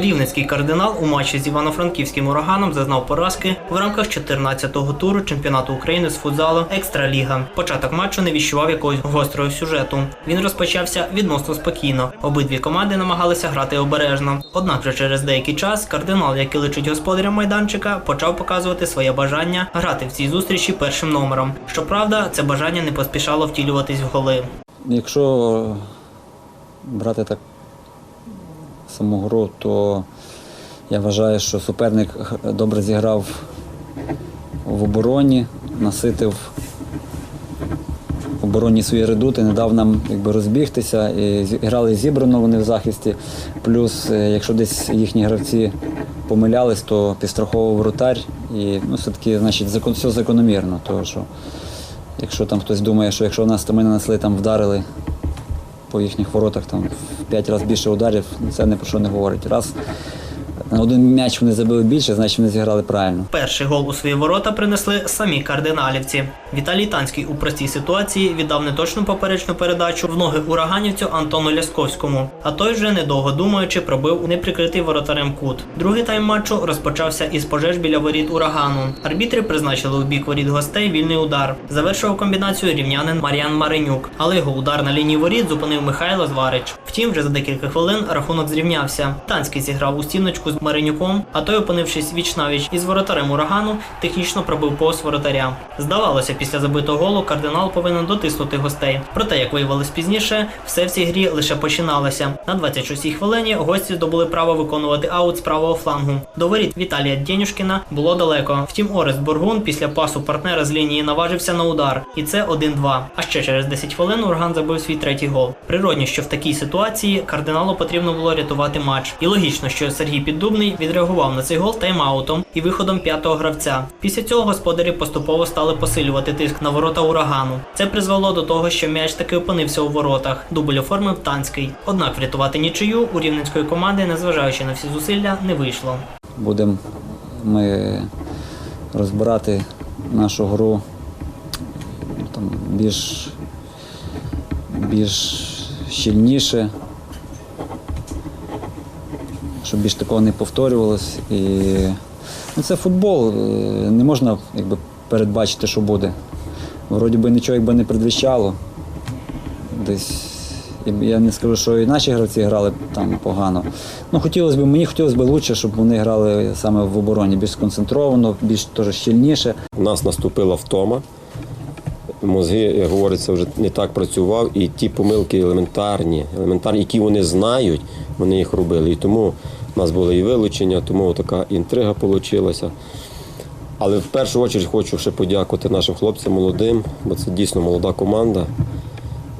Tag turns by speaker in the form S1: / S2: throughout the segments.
S1: Рівненський кардинал у матчі з Івано-Франківським ураганом зазнав поразки в рамках 14-го туру чемпіонату України з футзалу Екстраліга. Початок матчу не віщував якогось гострого сюжету. Він розпочався відносно спокійно. Обидві команди намагалися грати обережно. Однак вже через деякий час кардинал, який личить господарям майданчика, почав показувати своє бажання грати в цій зустрічі першим номером. Щоправда, це бажання не поспішало втілюватись в голи.
S2: Якщо брати так саму гру, то я вважаю, що суперник добре зіграв в обороні, наситив в обороні свої редути, не дав нам якби, розбігтися. І грали зібрано вони в захисті. Плюс, е, якщо десь їхні гравці помилялись, то підстраховував вратар. І ну, все-таки значить, все закономірно. Тому що якщо там хтось думає, що якщо нас ми нанесли, там вдарили по їхніх воротах там в п'ять разів більше ударів, це не про що не говорить. Раз на один м'яч вони забили більше, значить вони зіграли правильно.
S1: Перший гол у свої ворота принесли самі кардиналівці. Віталій Танський у простій ситуації віддав неточну поперечну передачу в ноги ураганівцю Антону Лясковському. А той вже недовго думаючи пробив неприкритий воротарем кут. Другий тайм матчу розпочався із пожеж біля воріт урагану. Арбітри призначили у бік воріт гостей вільний удар. Завершував комбінацію рівнянин Мар'ян Маринюк, але його удар на лінії воріт зупинив Михайло Зварич. Втім, вже за декілька хвилин рахунок зрівнявся. Танський зіграв у стіночку з Маринюком, а той, опинившись віч навіч із воротарем урагану, технічно пробив повз воротаря. Здавалося, після забитого голу кардинал повинен дотиснути гостей. Проте, як виявилось пізніше, все в цій грі лише починалося. На 26-й хвилині гості здобули право виконувати аут з правого флангу. До воріт Віталія Дєнюшкіна було далеко. Втім, Орест Боргун після пасу партнера з лінії наважився на удар, і це 1-2. А ще через 10 хвилин Урган забив свій третій гол. Природні, що в такій ситуації кардиналу потрібно було рятувати матч. І логічно, що Сергій Піддубний відреагував на цей гол тайм-аутом і виходом п'ятого гравця. Після цього господарі поступово стали посилювати тиск на ворота урагану. Це призвело до того, що м'яч таки опинився у воротах. Дубль оформив Танський. Однак врятувати нічию у рівненської команди, незважаючи на всі зусилля, не вийшло.
S2: Будемо ми розбирати нашу гру там, більш, більш щільніше, щоб більш такого не повторювалось. І, ну, це футбол, е, не можна якби, передбачити, що буде. Вроді би нічого якби не предвіщало. Десь я не скажу, що і наші гравці грали там погано. Ну, хотілося б, мені хотілося б краще, щоб вони грали саме в обороні більш сконцентровано, більш теж щільніше.
S3: У нас наступила втома. Мозги, як говориться, вже не так працював, і ті помилки елементарні, елементарні, які вони знають, вони їх робили. І тому в нас були і вилучення, тому така інтрига вийшла. Але в першу чергу хочу ще подякувати нашим хлопцям молодим, бо це дійсно молода команда,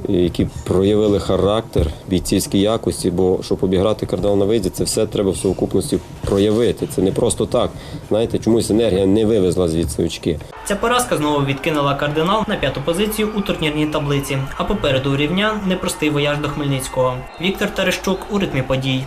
S3: які проявили характер, бійцівські якості, бо щоб обіграти кардинал на виїзді, це все треба в совокупності проявити. Це не просто так. Знаєте, чомусь енергія не вивезла звідси очки.
S1: Ця поразка знову відкинула кардинал на п'яту позицію у турнірній таблиці. А попереду у рівня непростий вояж до Хмельницького. Віктор Терещук у ритмі подій.